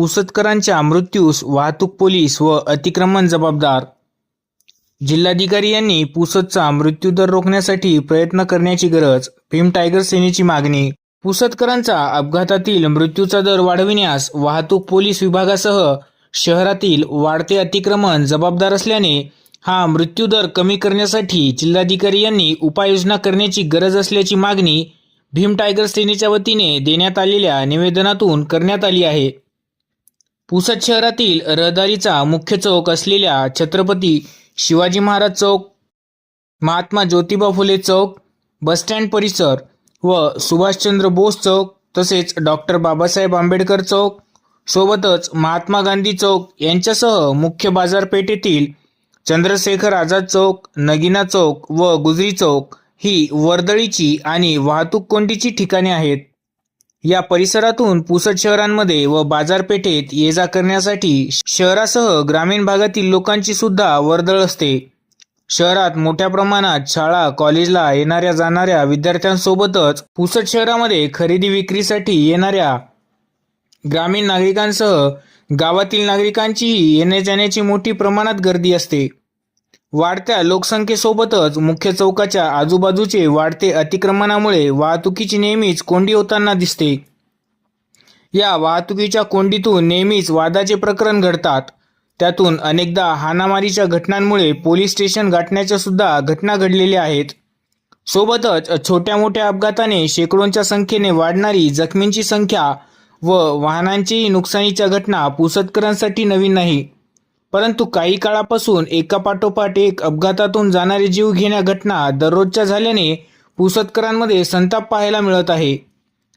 पुसतकरांच्या मृत्यूस वाहतूक पोलीस व अतिक्रमण जबाबदार. जिल्हाधिकारी यांनी पुसदचा मृत्यूदर रोखण्यासाठी प्रयत्न करण्याची गरज भीम टायगर सेनेची मागणी. पुसतकरांचा अपघातातील मृत्यूचा दर वाढविण्यास वाहतूक पोलीस विभागासह शहरातील वाढते अतिक्रमण जबाबदार असल्याने हा मृत्यूदर कमी करण्यासाठी जिल्हाधिकारी यांनी उपाययोजना करण्याची गरज असल्याची मागणी भीम टायगर सेनेच्या वतीने देण्यात आलेल्या निवेदनातून करण्यात आली आहे. पुसद शहरातील रहदारीचा मुख्य चौक असलेल्या छत्रपती शिवाजी महाराज चौक महात्मा ज्योतिबा फुले चौक बसस्टँड परिसर व सुभाषचंद्र बोस चौक तसेच डॉक्टर बाबासाहेब आंबेडकर चौक सोबतच महात्मा गांधी चौक यांच्यासह मुख्य बाजारपेठेतील चंद्रशेखर आझाद चौक नगिना चौक व गुजरी चौक ही वर्दळीची आणि वाहतूक कोंडीची ठिकाणे आहेत. या परिसरातून पुसद शहरांमध्ये व बाजारपेठेत ये जा करण्यासाठी शहरासह ग्रामीण भागातील लोकांची सुद्धा वर्दळ असते. शहरात मोठ्या प्रमाणात शाळा कॉलेजला येणाऱ्या जाणाऱ्या विद्यार्थ्यांसोबतच पुसद शहरामध्ये खरेदी विक्रीसाठी येणाऱ्या ग्रामीण नागरिकांसह गावातील नागरिकांचीही येण्या जाण्याची मोठी प्रमाणात गर्दी असते. वाढत्या लोकसंख्येसोबतच मुख्य चौकाच्या आजूबाजूचे वाढते अतिक्रमणामुळे वाहतुकीची नेहमीच कोंडी होताना दिसते. या वाहतुकीच्या कोंडीतून नेहमीच वादाचे प्रकरण घडतात. त्यातून अनेकदा हाणामारीच्या घटनांमुळे पोलीस स्टेशन गाठण्याच्या सुद्धा घटना घडलेल्या आहेत. सोबतच छोट्या मोठ्या अपघाताने शेकडोंच्या संख्येने वाढणारी जखमींची संख्या व वाहनांची नुकसानीच्या घटना पुसदकरांसाठी नवीन नाही. परंतु काही काळापासून एकापाठोपाठ एक अपघातातून जाणारे जीव घेण्या घटना दररोजच्या झाल्याने पुसतकरांमध्ये संताप पाहायला मिळत आहे.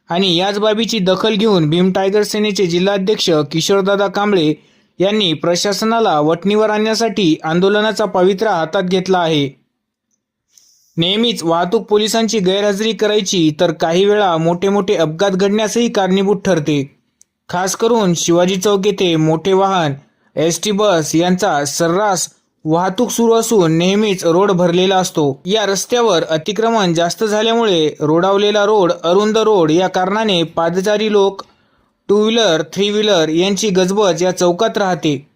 आणि याच बाबीची दखल घेऊन भीम टायगर सेनेचे जिल्हाध्यक्ष किशोरदादा कांबळे यांनी प्रशासनाला वटणीवर आणण्यासाठी आंदोलनाचा पवित्रा हातात घेतला आहे. नेहमीच वाहतूक पोलिसांची गैरहजेरी करायची तर काही वेळा मोठे मोठे अपघात घडण्यासही कारणीभूत ठरते. खास करून शिवाजी चौक येथे मोठे वाहन एस टी बस यांचा सर्रास वाहतूक सुरू असून नेहमीच रोड भरलेला असतो. या रस्त्यावर अतिक्रमण जास्त झाल्यामुळे रोडावलेला रोड अरुंद रोड या कारणाने पादचारी लोक टू व्हीलर थ्री व्हीलर यांची गजबज या चौकात राहते.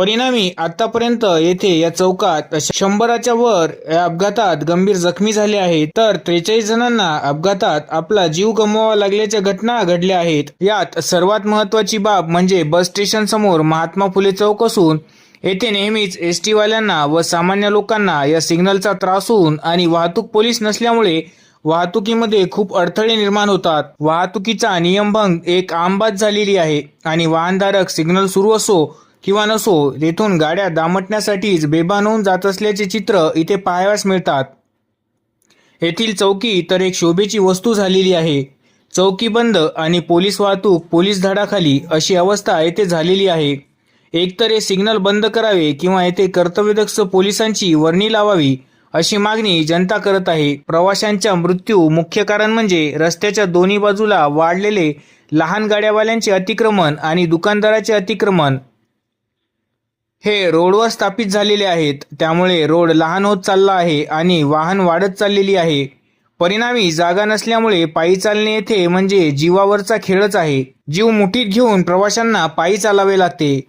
परिणामी आतापर्यंत येथे या चौकात शंभराच्या वर या अपघातात गंभीर जखमी झाले आहेत. तर त्रेचाळीस जणांना अपघातात आपला जीव गमवावा लागल्याच्या घटना घडल्या आहेत. यात सर्वात महत्वाची बाब म्हणजे बस स्टेशन समोर महात्मा फुले चौक असून येथे नेहमीच एस टीवाल्यांना व सामान्य लोकांना या सिग्नलचा त्रास होऊन आणि वाहतूक पोलीस नसल्यामुळे वाहतुकीमध्ये खूप अडथळे निर्माण होतात. वाहतुकीचा नियमभंग एक आमबात झालेली आहे आणि वाहनधारक सिग्नल सुरू असो किंवा नसो तेथून गाड्या दामटण्यासाठीच बेभान होऊन जात असल्याचे चित्र इथे पाहावयास मिळतात. येथील चौकी तर एक शोभेची वस्तू झालेली आहे. चौकी बंद आणि पोलीस वाहतूक पोलीस धाडाखाली अशी अवस्था येथे झालेली आहे. एकतर हे सिग्नल बंद करावे किंवा येथे कर्तव्यदक्ष पोलिसांची वर्णी लावावी अशी मागणी जनता करत आहे. प्रवाशांच्या मृत्यू मुख्य कारण म्हणजे रस्त्याच्या दोन्ही बाजूला वाढलेले लहान गाड्यावाल्यांचे अतिक्रमण आणि दुकानदाराचे अतिक्रमण. हे रोडवर स्थापित झालेले आहेत. त्यामुळे रोड लहान होत चालला आहे आणि वाहन वाढत चाललेली आहे. परिणामी जागा नसल्यामुळे पायी चालणे येथे म्हणजे जीवावरचा खेळच आहे. जीव मुठीत घेऊन प्रवाशांना पायी चालावे लागते.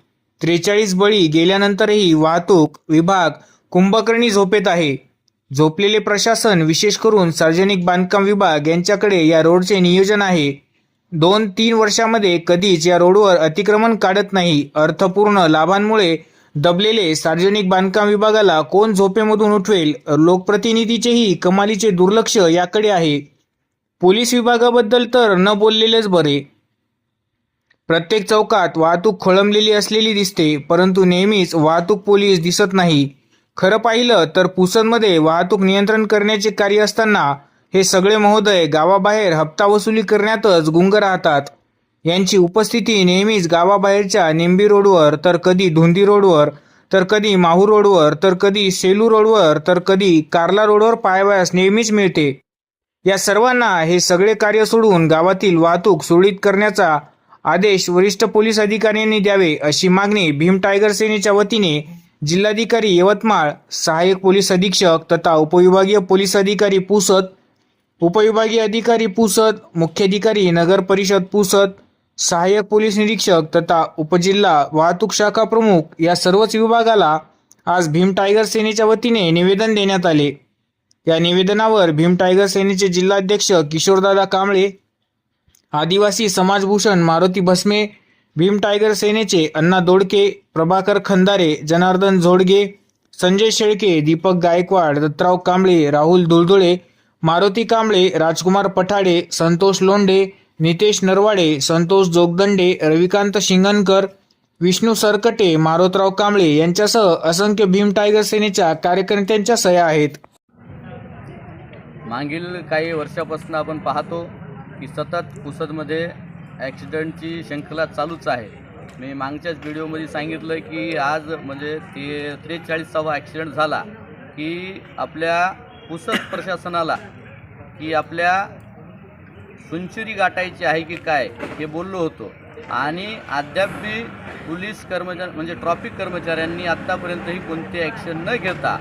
त्रेचाळीस बळी गेल्यानंतरही वाहतूक विभाग कुंभकर्णी झोपेत आहे. झोपलेले प्रशासन विशेष करून सार्वजनिक बांधकाम विभाग यांच्याकडे या रोडचे नियोजन आहे. दोन तीन वर्षामध्ये कधीच या रोडवर अतिक्रमण काढत नाही. अर्थपूर्ण लाभांमुळे दबलेले सार्वजनिक बांधकाम विभागाला कोण झोपेमधून उठवेल? लोकप्रतिनिधीचेही कमालीचे दुर्लक्ष याकडे आहे. पोलीस विभागाबद्दल तर न बोललेलेच बरे. प्रत्येक चौकात वाहतूक खोळंबलेली असलेली दिसते परंतु नेहमीच वाहतूक पोलीस दिसत नाही. खरं पाहिलं तर पुसनमध्ये वाहतूक नियंत्रण करण्याचे कार्य असताना हे सगळे महोदय गावाबाहेर हप्ता वसुली करण्यातच गुंग राहतात. यांची उपस्थिती नेहमीच गावाबाहेरच्या निंबी रोडवर तर कधी धुंदी रोडवर तर कधी माहू रोडवर तर कधी सेलू रोडवर तर कधी कार्ला रोडवर पाहावयास नेहमीच मिळते. या सर्वांना हे सगळे कार्य सोडून गावातील वाहतूक सुरळीत करण्याचा आदेश वरिष्ठ पोलीस अधिकाऱ्यांनी द्यावे अशी मागणी भीम टायगर सेनेच्या वतीने जिल्हाधिकारी यवतमाळ सहाय्यक पोलीस अधीक्षक तथा उपविभागीय पोलीस अधिकारी पुसत उपविभागीय अधिकारी पुसत मुख्याधिकारी नगर परिषद पुसत सहाय्यक पोलीस निरीक्षक तथा उपजिल्हा वाहतूक शाखा प्रमुख या सर्वच विभागाला आज भीम टायगर सेनेच्या वतीने निवेदन देण्यात आले. या निवेदनावर भीम टायगर सेनेचे जिल्हाध्यक्ष किशोरदादा कांबळे आदिवासी समाजभूषण मारुती भस्मे भीम टायगर सेनेचे अण्णा दोडके प्रभाकर खंदारे जनार्दन जोडगे संजय शेळके दीपक गायकवाड दत्तराव कांबळे राहुल दुलदुळे मारुती कांबळे राजकुमार पठाडे संतोष लोंढे नितेश नरवाडे संतोष जोगदंडे रविकांत शिंगणकर विष्णू सरकटे मारोतराव कांबळे यांच्यासह असंख्य भीम टायगर सेनेच्या कार्यकर्त्यांच्या सह्या आहेत. मागील काही वर्षापासून आपण पाहतो की सतत पुसदमध्ये ॲक्सिडेंटची शृंखला चालूच आहे. मी मागच्याच व्हिडिओमध्ये सांगितलं की आज म्हणजे ते त्रेचाळीसावा ॲक्सिडेंट झाला की आपल्या पुसद प्रशासनाला की आपल्या सुंचुरी गाठायची आहे की काय हे बोललो होतो. आणि अद्याप बी पोलीस कर्मचारी म्हणजे ट्रॉफिक कर्मचाऱ्यांनी आत्तापर्यंतही कोणते ॲक्शन न घेता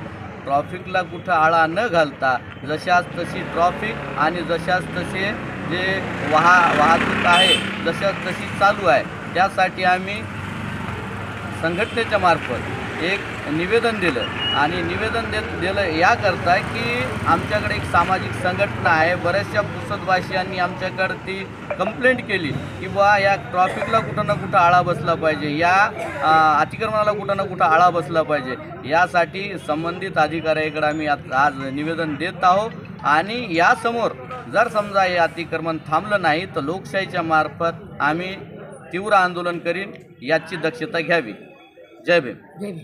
ट्रॉफिकला कुठं आळा न घालता जशाच तशी ट्रॉफिक आणि जशाच तसे जे वाहा वाहतूक आहे जशाच तशी चालू आहे त्यासाठी आम्ही संघटनेच्या मार्फत एक निवेदन दिलं. आणि निवेदन देत दिलं याकरता की आमच्याकडे एक सामाजिक संघटना आहे. बऱ्याचशा पुसदवासियांनी आमच्याकडे ती कंप्लेंट केली की बा या ट्रॉफिकला कुठं ना कुठं आळा बसला पाहिजे. या अतिक्रमणाला कुठं ना कुठं आळा बसला पाहिजे. यासाठी संबंधित अधिकाऱ्याकडे आम्ही आज निवेदन देत आहोत. आणि यासमोर जर समजा हे अतिक्रमण थांबलं नाही तर लोकशाहीच्या मार्फत आम्ही तीव्र आंदोलन करीन. याची दक्षता घ्यावी. जय भीम.